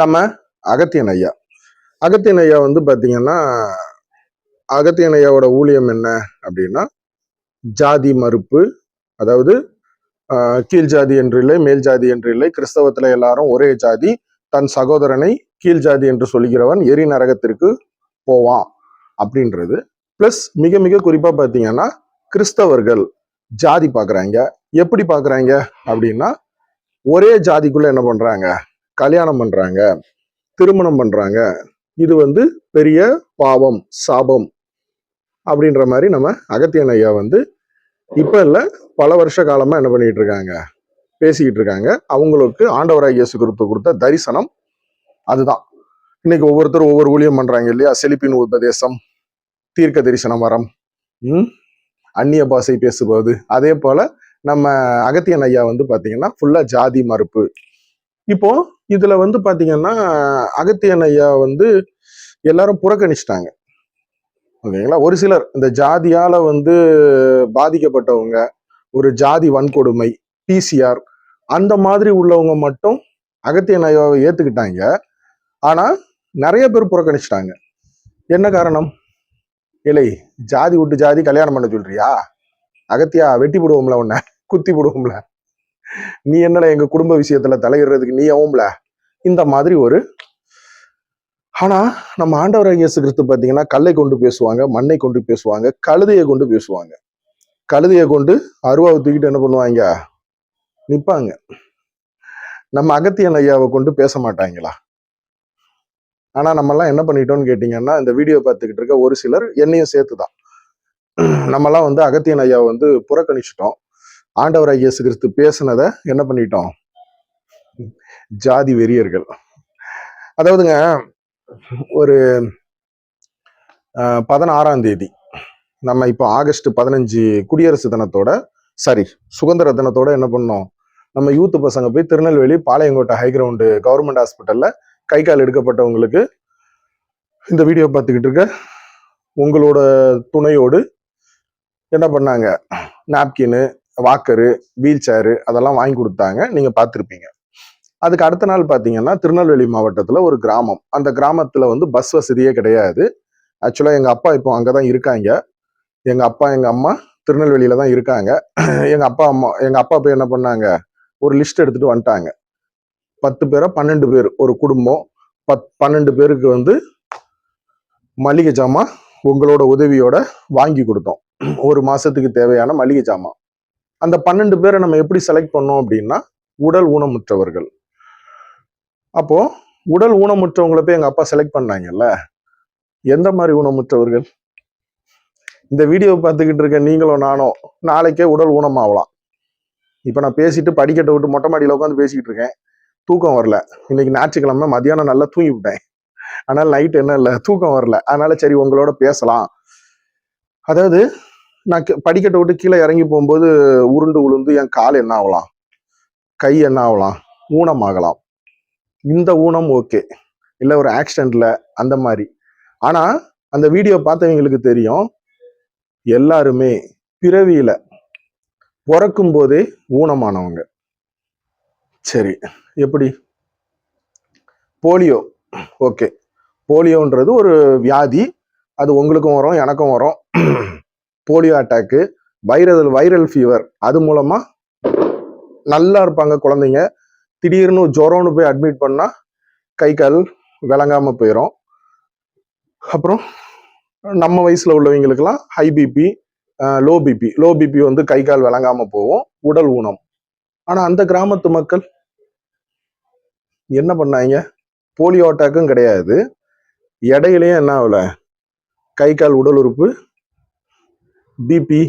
நம்ம அகத்தியன் ஐயா. அகத்தியன் ஐயா வந்து பாத்தீங்கன்னா அகத்தியன் ஐயாவோட ஊழியம் என்ன அப்படின்னா ஜாதி மறுப்பு அதாவது ஆஹ், கீழ் ஜாதி என்று இல்லை மேல் ஜாதி என்று இல்லை கிறிஸ்தவத்துல எல்லாரும் ஒரே ஜாதி தன் சகோதரனை கீழ் ஜாதி என்று சொல்கிறவன் எரி நரகத்திற்கு போவான் அப்படின்றது. ப்ளஸ் மிக மிக குறிப்பா பாத்தீங்கன்னா கிறிஸ்தவர்கள் ஜாதி பார்க்குறாங்க எப்படி பார்க்குறாங்க அப்படின்னா ஒரே ஜாதிக்குள்ள என்ன பண்ணுறாங்க கல்யாணம் பண்ணுறாங்க திருமணம் பண்ணுறாங்க இது வந்து பெரிய பாவம் சாபம் அப்படின்ற மாதிரி நம்ம அகத்தியன் ஐயா வந்து இப்போ இல்லை பல வருஷ காலமாக என்ன பண்ணிட்டு இருக்காங்க? பேசிக்கிட்டு இருக்காங்க. அவங்களுக்கு ஆண்டவராக இயேசு கிறிஸ்து கொடுத்த தரிசனம் அதுதான். இன்னைக்கு ஒவ்வொருத்தரும் ஒவ்வொரு ஊழியம் பண்ணுறாங்க இல்லையா? செழிப்பின் உபதேசம் தீர்க்க தரிசனம் வரம் ம்? அந்நிய பாஷை பேசுவது அதே போல நம்ம அகத்தியன் ஐயா வந்து பார்த்தீங்கன்னா ஃபுல்லாக ஜாதி மறுப்பு. இப்போ இதுல வந்து பாத்தீங்கன்னா அகத்தியன் ஐயா வந்து எல்லாரும் புறக்கணிச்சிட்டாங்க. ஓகேங்களா? ஒரு சிலர் இந்த ஜாதியால வந்து பாதிக்கப்பட்டவங்க ஒரு ஜாதி வன்கொடுமை பிசிஆர் அந்த மாதிரி உள்ளவங்க மட்டும் அகத்தியன் ஐயாவை ஏத்துக்கிட்டாங்க. ஆனா நிறைய பேர் புறக்கணிச்சிட்டாங்க. என்ன காரணம்? இல்லை ஜாதி விட்டு ஜாதி கல்யாணம் பண்ண சொல்றியா? அகத்தியா வெட்டி போடுவோம்ல உன்னை குத்தி போடுவோம்ல. நீ என்னடா எங்க குடும்ப விஷயத்துல தலையிடுறதுக்கு நீ ஆகும்ல இந்த மாதிரி ஒரு ஆனா நம்ம ஆண்டவர் இயேசு கிறிஸ்து பாத்தீங்கன்னா கல்லை கொண்டு பேசுவாங்க மண்ணை கொண்டு பேசுவாங்க கழுதையை கொண்டு பேசுவாங்க. கழுதையை கொண்டு அருவாவை தூக்கிட்டு என்ன பண்ணுவாங்க? நிப்பாங்க. நம்ம அகத்தியன் ஐயாவை கொண்டு பேச மாட்டாங்களா? ஆனா நம்ம எல்லாம் என்ன பண்ணிட்டோம்னு கேட்டீங்கன்னா இந்த வீடியோ பார்த்துக்கிட்டு இருக்க ஒரு சிலர் என்னையும் சேர்த்துதான். நம்மலாம் வந்து அகத்தியன் ஐயா வந்து புறக்கணிச்சிட்டோம். ஆண்டவர் இயேசு கிறிஸ்து பேசுனதை என்ன பண்ணிட்டோம்? ஜாதி வெறியர்கள். அதாவதுங்க ஒரு பதினாறாம் தேதி நம்ம இப்போ ஆகஸ்ட் பதினஞ்சு குடியரசு தினத்தோட சாரி சுதந்திர தினத்தோட என்ன பண்ணோம்? நம்ம யூத் பசங்க போய் Tirunelveli Palayamkottai high ground government ஹாஸ்பிட்டல்ல கை கால் எடுக்கப்பட்டவங்களுக்கு இந்த வீடியோ பார்த்துக்கிட்டு இருக்க. உங்களோட துணையோடு என்ன பண்ணாங்க? நாப்கின்னு வாக்கரு வீல் சேரு அதெல்லாம் வாங்கி கொடுத்தாங்க. நீங்கள் பார்த்துருப்பீங்க. அதுக்கு அடுத்த நாள் பார்த்தீங்கன்னா திருநெல்வேலி மாவட்டத்தில் ஒரு கிராமம். அந்த கிராமத்தில் வந்து பஸ் வசதியே கிடையாது. ஆக்சுவலாக எங்கள் அப்பா இப்போ அங்கே தான் இருக்காங்க. எங்கள் அப்பா எங்கள் அம்மா திருநெல்வேலியில தான் இருக்காங்க. எங்கள் அப்பா அம்மா எங்கள் அப்பா போய் என்ன பண்ணாங்க? ஒரு லிஸ்ட் எடுத்துகிட்டு வந்துட்டாங்க. பத்து பேரா பன்னெண்டு பேர் ஒரு குடும்பம். பத் பன்னெண்டு பேருக்கு வந்து மளிகை ஜாமான் உங்களோட உதவியோட வாங்கி கொடுத்தோம். ஒரு மாசத்துக்கு தேவையான மளிகை ஜாமான் அந்த பன்னெண்டு பேரை நம்ம எப்படி செலக்ட் பண்ணோம் அப்படின்னா உடல் ஊனமுற்றவர்கள். அப்போ உடல் ஊனமுற்றவங்களை போய் எங்க அப்பா செலக்ட் பண்ணாங்கல்ல? எந்த மாதிரி ஊனமுற்றவர்கள்? இந்த வீடியோ பார்த்துக்கிட்டு இருக்க நீங்களும் நானும் நாளைக்கே உடல் ஊனமாகலாம். இப்போ நான் பேசிட்டு படிக்கட்டை விட்டு மொட்டை மாடியில் உட்காந்து பேசிக்கிட்டு இருக்கேன். தூக்கம் வரல. இன்னைக்கு ஞாயிற்றுக்கிழமை மதியானம் நல்லா தூங்கி விட்டேன். ஆனால் நைட் என்ன இல்லை தூக்கம் வரல. அதனால சரி உங்களோட பேசலாம். அதாவது நான் படிக்கட்டை விட்டு கீழே இறங்கி போகும்போது உருண்டு உளுந்து என் கால் என்ன ஆகலாம்? கை என்ன ஆகலாம்? ஊனம் ஆகலாம். இந்த ஊனம் ஓகே இல்லை ஒரு ஆக்சிடென்ட்ல அந்த மாதிரி. ஆனால் அந்த வீடியோ பார்த்தவங்களுக்கு தெரியும். எல்லாருமே பிறவியில பிறக்கும் போதே ஊனமானவங்க. சரி எப்படி? போலியோ. ஓகே. போலியோன்றது ஒரு வியாதி. அது உங்களுக்கும் வரும் எனக்கும் வரும். Polio attack. Viral viral fever அது மூலமா நல்லா இருப்பாங்க குழந்தைங்க. திடீர்னு ஜுரம்னு போய் அட்மிட் பண்ணா கை கால் விளங்காம போயிடும் அப்புறம் நம்ம வயசுல உள்ளவங்களுக்கெல்லாம் high BP low BP low BP வந்து கை கால் விளங்காம போகும். உடல் ஊனம். ஆனா அந்த கிராமத்து மக்கள் என்ன பண்ணாங்க? போலியோ அட்டாக்கும் கிடையாது. இடையிலையும் என்ன ஆகல? கை கால் உடல் உறுப்பு பிபி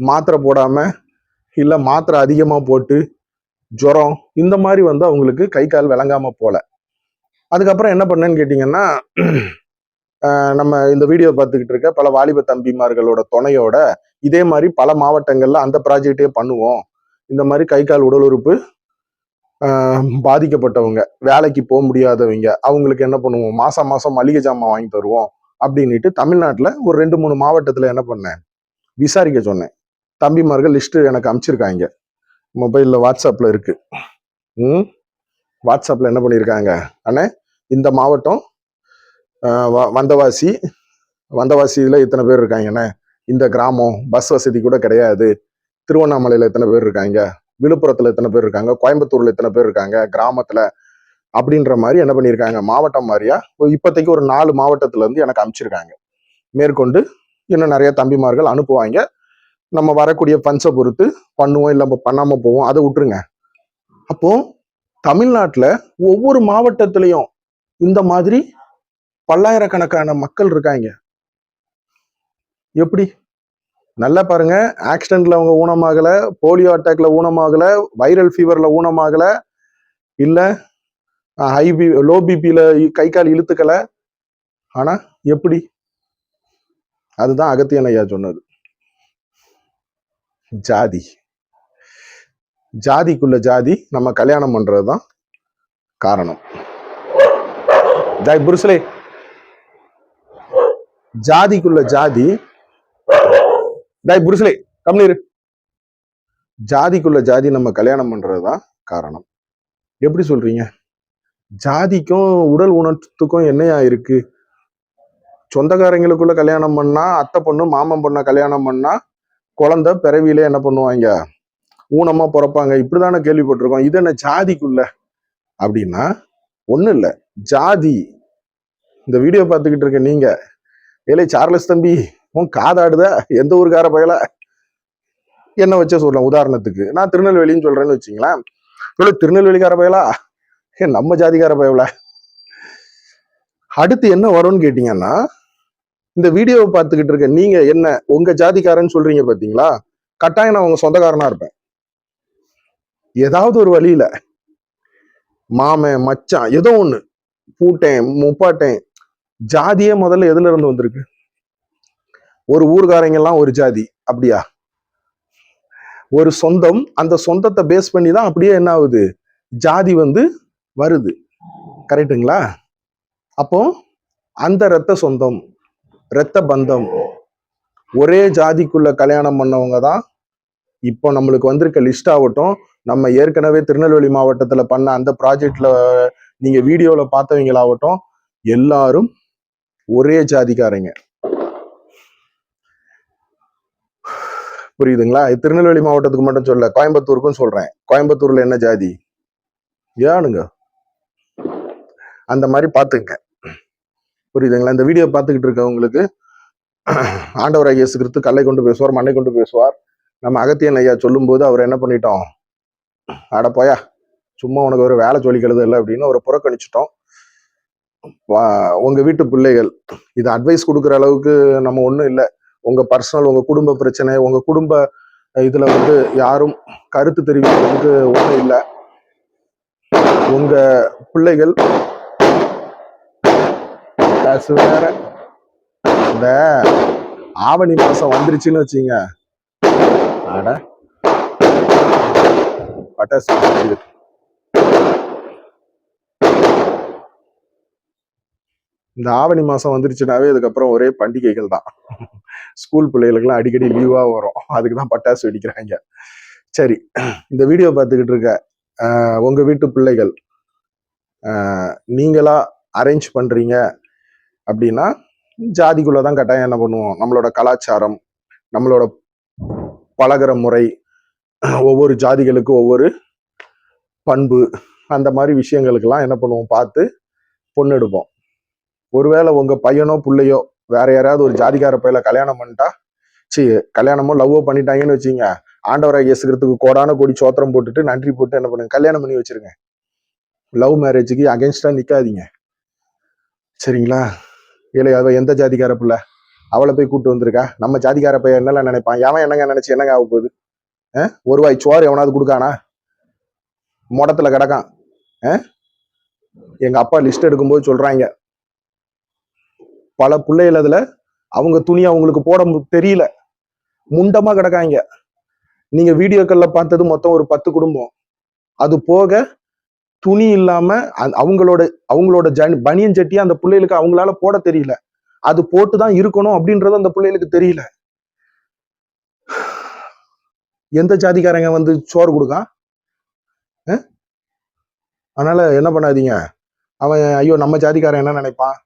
மாத்திரை போடாமல் இல்லை மாத்திரை அதிகமாக போட்டு ஜுரம் இந்த மாதிரி வந்து அவங்களுக்கு கை கால் விளங்காமல் போல. அதுக்கப்புறம் என்ன பண்ணேன்னு கேட்டிங்கன்னா நம்ம இந்த வீடியோ பார்த்துக்கிட்டு இருக்க பல வாலிப தம்பிமார்களோட துணையோட இதே மாதிரி பல மாவட்டங்களில் அந்த ப்ராஜெக்டே பண்ணுவோம். இந்த மாதிரி கை கால் உடல் உறுப்பு பாதிக்கப்பட்டவங்க வேலைக்கு போக முடியாதவங்க அவங்களுக்கு என்ன பண்ணுவோம்? மாசம் மாசம் மளிகை ஜாமான் வாங்கி தருவோம் அப்படின்னுட்டு தமிழ்நாட்டில் ஒரு ரெண்டு மூணு மாவட்டத்தில் என்ன பண்ணேன்? விசாரிக்க சொன்னேன். தம்பிமார்கள் லிஸ்ட்டு எனக்கு அனுப்பிச்சிருக்காங்க மொபைலில் வாட்ஸ்அப்பில் இருக்கு. ம்? வாட்ஸ்அப்பில் என்ன பண்ணியிருக்காங்க அண்ணே இந்த மாவட்டம் வ- வந்தவாசி வந்தவாசியில் இத்தனை பேர் இருக்காங்கண்ணே இந்த கிராமம் பஸ் வசதி கூட கிடையாது. திருவண்ணாமலையில் எத்தனை பேர் இருக்காங்க? விழுப்புரத்தில் எத்தனை பேர் இருக்காங்க கோயம்புத்தூர்ல எத்தனை பேர் இருக்காங்க கிராமத்துல அப்படின்ற மாதிரி என்ன பண்ணியிருக்காங்க மாவட்டம் மாதிரியா இப்போதைக்கு ஒரு நாலு மாவட்டத்துல இருந்து எனக்கு அமைச்சிருக்காங்க மேற்கொண்டு இன்னும் நிறைய தம்பிமார்கள் அனுப்புவாங்க. நம்ம வரக்கூடிய பஞ்சை பொறுத்து பண்ணுவோம் இல்லை பண்ணாம போவோம் அதை விட்டுருங்க. அப்போ தமிழ்நாட்டுல ஒவ்வொரு மாவட்டத்திலையும் இந்த மாதிரி பல்லாயிரக்கணக்கான மக்கள் இருக்காங்க. எப்படி? நல்லா பாருங்க. ஆக்சிடென்ட்ல அவங்க ஊனமாகல. போலியோ அட்டாக்ல ஊனமாகல. வைரல் ஃபீவர்ல ஊனமாகல. இல்ல ஹை பி லோ பிபியில கை கால் இழுத்துக்கல. ஆனா எப்படி? அதுதான் அகத்தியன் ஐயா சொன்னது. ஜாதி. ஜாதிக்குள்ள ஜாதி நம்ம கல்யாணம் பண்றதுதான் காரணம். ஜாய் புருசலே ஜாதிக்குள்ள ஜாதி டாய் புருசலே கம்னீர் ஜாதிக்குள்ள ஜாதி நம்ம கல்யாணம் பண்றதுதான் காரணம். எப்படி சொல்றீங்க? ஜாதிக்கும் உடல் உணர்த்துக்கும் என்னையா இருக்கு? சொந்தக்காரங்களுக்குள்ள கல்யாணம் பண்ணா அத்தை பொண்ணு மாமன் பொண்ணை கல்யாணம் பண்ணா குழந்தை பிறவியிலே என்ன பண்ணுவாங்க? ஊனமா பிறப்பாங்க. இப்படிதானே கேள்விப்பட்டிருக்கோம். இது என்ன ஜாதிக்குள்ள? அப்படின்னா ஒன்றும் இல்லை. ஜாதி. இந்த வீடியோ பார்த்துக்கிட்டு இருக்க நீங்க. ஏலே சார்லஸ் தம்பி உன் காதாடுதா எந்த ஊருக்கார பயல? என்ன வச்சே சொல்லலாம் உதாரணத்துக்கு. நான் திருநெல்வேலின்னு சொல்றேன்னு வச்சுங்களேன். சொல்லு திருநெல்வேலிக்கார பயலா? ஏ, நம்ம ஜாதிக்கார பயவில அடுத்து என்ன வரும்னு கேட்டீங்கன்னா இந்த வீடியோவை பார்த்துக்கிட்டு இருக்க நீங்க என்ன உங்க ஜாதிக்காரன்னு சொல்றீங்க பாத்தீங்களா? கட்டாயம் நான் உங்க சொந்தக்காரனா இருப்பேன். ஏதாவது ஒரு வழியில மாமன் மச்சான் ஏதோ ஒண்ணு பூட்டேன் முப்பாட்டேன் ஜாதியே முதல்ல எதுல இருந்து வந்திருக்கு? ஒரு ஊர்காரங்கெல்லாம் ஒரு ஜாதி அப்படியா? ஒரு சொந்தம் அந்த சொந்தத்தை பேஸ் பண்ணி தான் அப்படியே என்ன ஆகுது? ஜாதி வந்து வருது. கரெக்ட்டுங்களா? அப்போ அந்த இரத்த சொந்தம் இரத்த பந்தம் ஒரே ஜாதிக்குள்ள கல்யாணம் பண்ணவங்க தான் இப்போ நம்மளுக்கு வந்திருக்க லிஸ்ட் ஆகட்டும் நம்ம ஏற்கனவே திருநெல்வேலி மாவட்டத்தில் பண்ண அந்த ப்ராஜெக்ட்ல நீங்கள் வீடியோவில் பார்த்தவங்களாகட்டும் எல்லாரும் ஒரே ஜாதிக்காரங்க. புரியுதுங்களா? திருநெல்வேலி மாவட்டத்துக்கு மட்டும் சொல்ல கோயம்புத்தூருக்கும் சொல்றேன். கோயம்புத்தூர்ல என்ன ஜாதி? ஏனுங்க? அந்த மாதிரி பாத்துங்க புரியுதுங்களா? இந்த வீடியோ பார்த்துக்கிட்டு இருக்கவங்களுக்கு ஆண்டவராக இயேசு கிறிஸ்து கல்லை கொண்டு பேசுவார் மண்ணை கொண்டு பேசுவார். நம்ம அகத்தியன் ஐயா சொல்லும்போது அவர் என்ன பண்ணிட்டோம்? அட போயா சும்மா உனக்கு ஒரு வேலை சொல்லிக்கிறது இல்லை அப்படின்னு அவரை புறக்கணிச்சிட்டோம். வா- உங்க வீட்டு பிள்ளைகள் இது அட்வைஸ் கொடுக்குற அளவுக்கு நம்ம ஒன்றும் இல்லை. உங்க பர்சனல் உங்க குடும்ப பிரச்சனை உங்க குடும்ப இதுல வந்து யாரும் கருத்து தெரிவிக்கிறதுக்கு ஒன்றும் இல்லை. உங்க பிள்ளைகள் காசு வேற. இந்த ஆவணி மாசம் வந்துருச்சுன்னு வச்சுங்க. அட. பட்டாசு. இந்த ஆவணி மாதம் வந்துருச்சுனாவே அதுக்கப்புறம் ஒரே பண்டிகைகள் தான். ஸ்கூல் பிள்ளைகளுக்கெல்லாம் அடிக்கடி லீவாக வரும். அதுக்கு தான் பட்டாசு வெடிக்கிறாங்க. சரி இந்த வீடியோ பார்த்துக்கிட்டு இருக்க உங்கள் வீட்டு பிள்ளைகள் நீங்களா அரேஞ்ச் பண்ணுறீங்க அப்படின்னா ஜாதிக்குள்ளே தான் கட்டாயம் என்ன பண்ணுவோம்? நம்மளோட கலாச்சாரம் நம்மளோட பழகுற முறை ஒவ்வொரு ஜாதிகளுக்கும் ஒவ்வொரு பண்பு அந்த மாதிரி விஷயங்களுக்கெல்லாம் என்ன பண்ணுவோம்? பார்த்து பொண்ணு எடுப்போம். ஒருவேளை உங்க பையனோ பிள்ளையோ வேற யாராவது ஒரு ஜாதிக்கார பையில கல்யாணம் பண்ணிட்டா சி கல்யாணமோ லவ்வோ பண்ணிட்டாங்கன்னு வச்சுங்க ஆண்டவராக இயேசுகிறதுக்கு கோடான கோடி சோத்திரம் போட்டுட்டு நன்றி போட்டு என்ன பண்ணுங்க? கல்யாணம் பண்ணி வச்சிருங்க. லவ் மேரேஜுக்கு அகேன்ஸ்டா நிக்காதீங்க. சரிங்களா? இல்லை அவ எந்த ஜாதிக்கார பிள்ளை? அவளை போய் கூட்டு வந்திருக்கா? நம்ம ஜாதிக்கார பையன் என்னெல்லாம் நினைப்பான்? எவன் என்னங்க நினைச்சு என்னங்க ஆக போகுது? ஒரு வாய் சோறு எவனாவது கொடுக்கானா? மொடத்துல கிடக்கான். எங்க அப்பா லிஸ்ட் எடுக்கும்போது சொல்றாங்க. பல பிள்ளைகள் அதுல அவங்க துணி அவங்களுக்கு போட மு- தெரியல. முண்டமா கிடக்காங்க. நீங்க வீடியோக்கள்ல பார்த்தது மொத்தம் ஒரு பத்து குடும்பம். அது போக துணி இல்லாம அவங்களோட அவங்களோட ஜன் பனியன் சட்டியை அந்த பிள்ளைகளுக்கு அவங்களால போட தெரியல. அது போட்டு தான் இருக்கணும் அப்படின்றது அந்த பிள்ளைகளுக்கு தெரியல. எந்த ஜாதிக்காரங்க வந்து சோறு கொடுக்கான் அதனால என்ன பண்ணாதீங்க. அவன் ஐயோ நம்ம ஜாதிக்காரன் என்ன நினைப்பான்?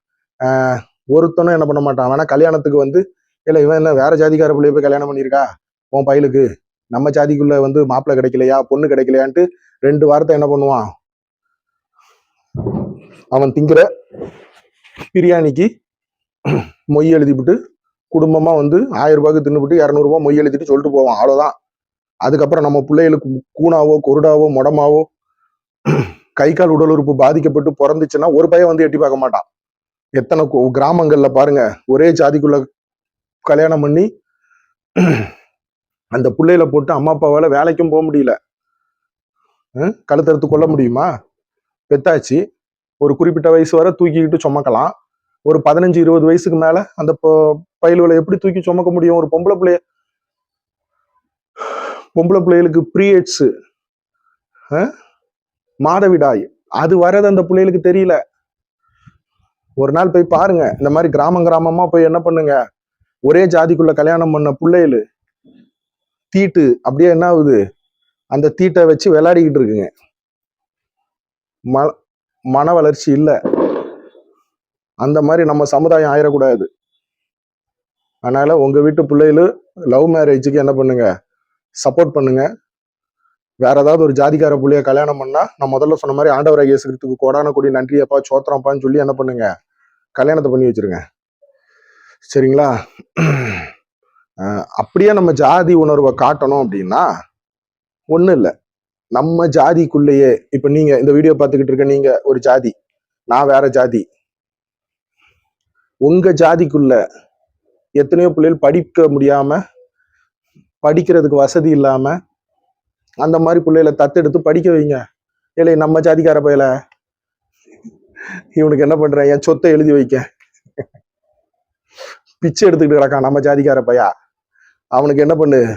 ஒருத்தனும் என்ன பண்ண மாட்டான். வேணா கல்யாணத்துக்கு வந்து இல்லை இவன் என்ன வேற ஜாதிக்கார பிள்ளைய போய் கல்யாணம் பண்ணியிருக்கா? உன் பயலுக்கு நம்ம ஜாதிக்குள்ள வந்து மாப்பிள்ளை கிடைக்கலையா? பொண்ணு கிடைக்கலையான்ட்டு ரெண்டு வாரத்தை என்ன பண்ணுவான்? அவன் திங்கிற பிரியாணிக்கு மொய் எழுதிவிட்டு குடும்பமாக வந்து ஆயிரம் ரூபாய்க்கு தின்னுபிட்டு இரநூறுபா மொய் எழுதிட்டு சொல்லிட்டு போவான். அவ்வளோதான் அதுக்கப்புறம் நம்ம பிள்ளைகளுக்கு கூணாவோ கொருடாவோ முடமாவோ கை கால் உடல் உறுப்பு பாதிக்கப்பட்டு பிறந்துச்சுன்னா ஒரு பையன் வந்து எட்டி பார்க்க மாட்டான். எத்தனை கு- கிராமங்கள்ல பாருங்க ஒரே ஜாதிக்குள்ள கல்யாணம் பண்ணி அந்த பிள்ளையில போட்டு அம்மா அப்பாவால வேலைக்கும் போக முடியல. கழுத்தறுத்து கொள்ள முடியுமா? பெத்தாச்சு. ஒரு குறிப்பிட்ட வயசு வரை தூக்கிக்கிட்டு சுமக்கலாம். ஒரு பதினஞ்சு இருபது வயசுக்கு மேல அந்த பொ- எப்படி தூக்கி சுமக்க முடியும்? ஒரு பொம்பளை பிள்ளைய பொம்பளை பிள்ளைகளுக்கு ப்ரீஎட்ஸ் மாதவிடாய். அது வரது அந்த பிள்ளைகளுக்கு தெரியல. ஒரு நாள் போய் பாருங்க. இந்த மாதிரி கிராமம் கிராமமா போய் என்ன பண்ணுங்க? ஒரே ஜாதிக்குள்ள கல்யாணம் பண்ண பிள்ளைகளு தீட்டு அப்படியே என்ன ஆகுது? அந்த தீட்டை வச்சு விளையாடிக்கிட்டு இருக்குங்க. ம மன வளர்ச்சி இல்லை. அந்த மாதிரி நம்ம சமுதாயம் ஆயிடக்கூடாது அதனால உங்க வீட்டு பிள்ளைகளு லவ் மேரேஜுக்கு என்ன பண்ணுங்க? சப்போர்ட் பண்ணுங்க. வேற ஏதாவது ஒரு ஜாதிக்கார புள்ளைய கல்யாணம் பண்ணா நான் முதல்ல சொன்ன மாதிரி ஆண்டவராக இயேசுக்கு கோடான கொடி நன்றியப்பா சோத்திரம்ப்பான்னு சொல்லி என்ன பண்ணுங்க? கல்யாணத்தை பண்ணி வச்சிருங்க. சரிங்களா? அப்படியே நம்ம ஜாதி உணர்வை காட்டணும் அப்படின்னா ஒன்றும் இல்லை. நம்ம ஜாதிக்குள்ளேயே இப்போ நீங்கள் இந்த வீடியோ பார்த்துக்கிட்டு இருக்க நீங்கள் ஒரு ஜாதி நான் வேற ஜாதி. உங்கள் ஜாதிக்குள்ள எத்தனையோ பிள்ளைகள் படிக்க முடியாமல் படிக்கிறதுக்கு வசதி இல்லாமல் அந்த மாதிரி பிள்ளைகளை தத்தெடுத்து படிக்க வைங்க. இல்லை நம்ம ஜாதிக்கார பையல. இவனுக்கு என்ன பண்றேன் என் சொத்தை எழுதி வைக்க. பிச்சை எடுத்துக்கிட்டு கிடக்கான் நம்ம ஜாதிக்கார பையா. அவனுக்கு என்ன பண்ணு?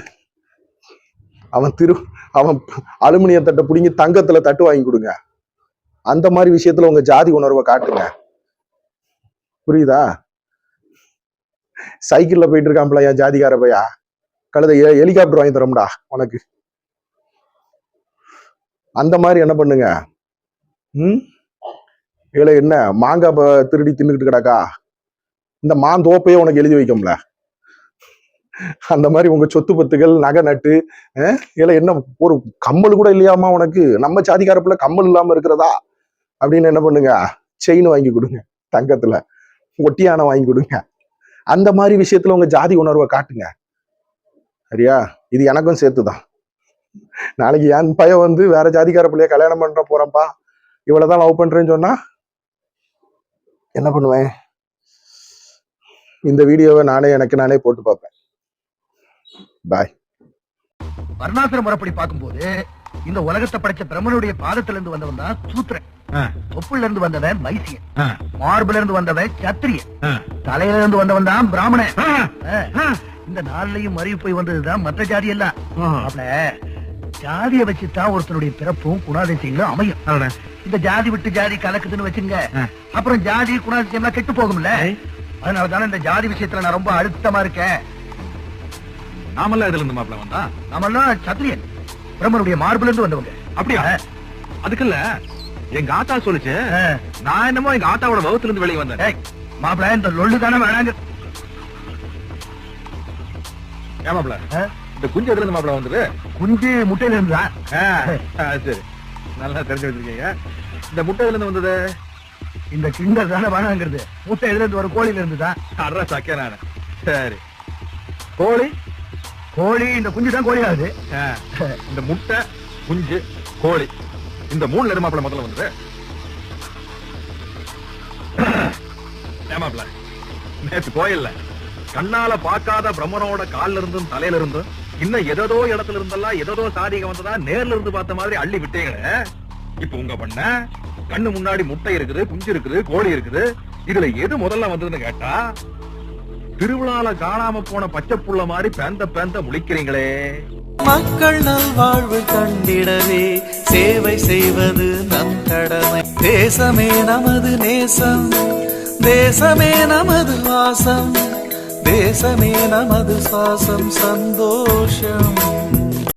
அவன் திரு அவன் அலுமினிய தட்டை பிடிங்கி தங்கத்துல தட்டு வாங்கி கொடுங்க. அந்த மாதிரி விஷயத்துல உங்க ஜாதி உணர்வை காட்டுங்க. புரியுதா? சைக்கிள்ல போயிட்டு இருக்கான்ல என் ஜாதிக்கார பையா. கழுத ஹெலிகாப்டர் வாங்கி தரோம்டா உனக்கு. அந்த மாதிரி என்ன பண்ணுங்க? ம்? இல்லை என்ன? மாங்காய் ப- திருடி தின்னுக்கிட்டு கிடக்கா? இந்த மாந்தோப்பையே உனக்கு எழுதி வைக்கும்ல. அந்த மாதிரி உங்க சொத்து பத்துகள் நகை நட்டு இல்லை என்ன ஒரு கம்மல் கூட இல்லையாமா உனக்கு? நம்ம ஜாதிக்காரப்புல கம்மல் இல்லாம இருக்கிறதா? அப்படின்னு என்ன பண்ணுங்க? செயின் வாங்கி கொடுங்க தங்கத்துல. ஒட்டியானை வாங்கி கொடுங்க. அந்த மாதிரி விஷயத்துல உங்க ஜாதி உணர்வை காட்டுங்க. சரியா? இது எனக்கும் சேர்த்துதான். நாளைக்கு என் பையன் வந்து வேற ஜாதிக்கார பிள்ளைய கல்யாணம் பண்ற போறப்பா இவ்வளவுதான் லவ் பண்றேன்னு சொன்னா என்ன பண்ணுவேன்? இந்த வீடியோவை நானே எனக்கு நானே போட்டு பார்ப்பேன். பாய் வர்ணாசிர முறைப்படி பார்க்கும்போது இந்த உலகத்தை படைச்ச பிரம்மனுடைய பாதத்துல இருந்து வந்தவன் தான் சூத்திரன். தொப்புல இருந்து வந்தவன் வைசியன். மார்புல இருந்து வந்தவன் சத்திரியன். தலையில இருந்து வந்தவன் தான் பிராமணன். இந்த நாள்லயும் மறிவு போய் வந்ததுதான் மற்ற ஜாதி எல்லாம். ஜாதிய வச்சுதான் ஒருத்தனுடைய பிறப்பும் குணாதிசயங்களும் அமையும். இந்த ஜாதி விட்டு ஜாதி கலக்குதுன்னு வச்சுங்க. அப்புறம் ஜாதி குணாதிசயம் எல்லாம் கெட்டு போகும்ல ஏய். அதனால தானே இந்த ஜாதி விஷயத்துல நான் ரொம்ப அழுத்தமா இருக்கேன் நாமெல்லாம் இதுல இருந்து மாப்பிள்ள வந்தா நாமெல்லாம் சத்திரியன் பிரம்மனுடைய மார்புல இருந்து வந்தவங்க அப்படியா. அதுக்குல்ல எங்க ஆத்தா சொல்லுச்சு. நான் என்னமோ எங்க ஆத்தாவோட வகுத்துல இருந்து வெளியே வந்தேன் ஏய், மாப்பிள இந்த லொள்ளு தானே வேணாங்க ஏன் மாப்பிள்ள? இந்த குஞ்சு எதுல இருந்து மாப்பிள்ள வந்தது? குஞ்சு முட்டையில இருந்தா சரி. நல்லா தெரிஞ்சு வச்சிருக்கீங்க. இந்த முட்டை எதுல இருந்து வந்தது? இந்த கிண்டர் தானே வேணாங்கிறது முட்டை எதுல இருந்து? ஒரு கோழில இருந்துதான் அட்ரஸ் சக்கிய நானு. சரி. கோழி? கோழி இந்த குஞ்சு தான் கோழி ஆகுது இந்த முட்டை குஞ்சு கோழி. இந்த மூணுல இருந்து மாப்பிள்ள முதல்ல வந்தது? ஏமாப்ல நேத்து கோயில்ல கண்ணால பார்க்காத பிரம்மனோட கால்ல இருந்தும் தலையில இருந்தும் இன்னும் ஏதோ இடத்துல இருந்தெல்லாம் ஏதோ சாதிக வந்ததா நேர்ல இருந்து பார்த்த மாதிரி அள்ளி விட்டீங்களே. இப்ப உங்க பண்ண கண்ணு முன்னாடி முட்டை இருக்குது குஞ்சு இருக்குது கோழி இருக்குது. இதுல எது முதல்ல வந்ததுன்னு கேட்டா திருவிழால காணாம போன பச்சை புள்ள மாதிரி பேந்த பேந்த முழிக்கிறீங்களே. மக்கள் நல்வாழ்வு கண்டிடவே சேவை செய்வது நம் கடமை. தேசமே நமது நேசம் தேசமே நமது வாசம். தேசமே நமது சுவாசம் சந்தோஷம்.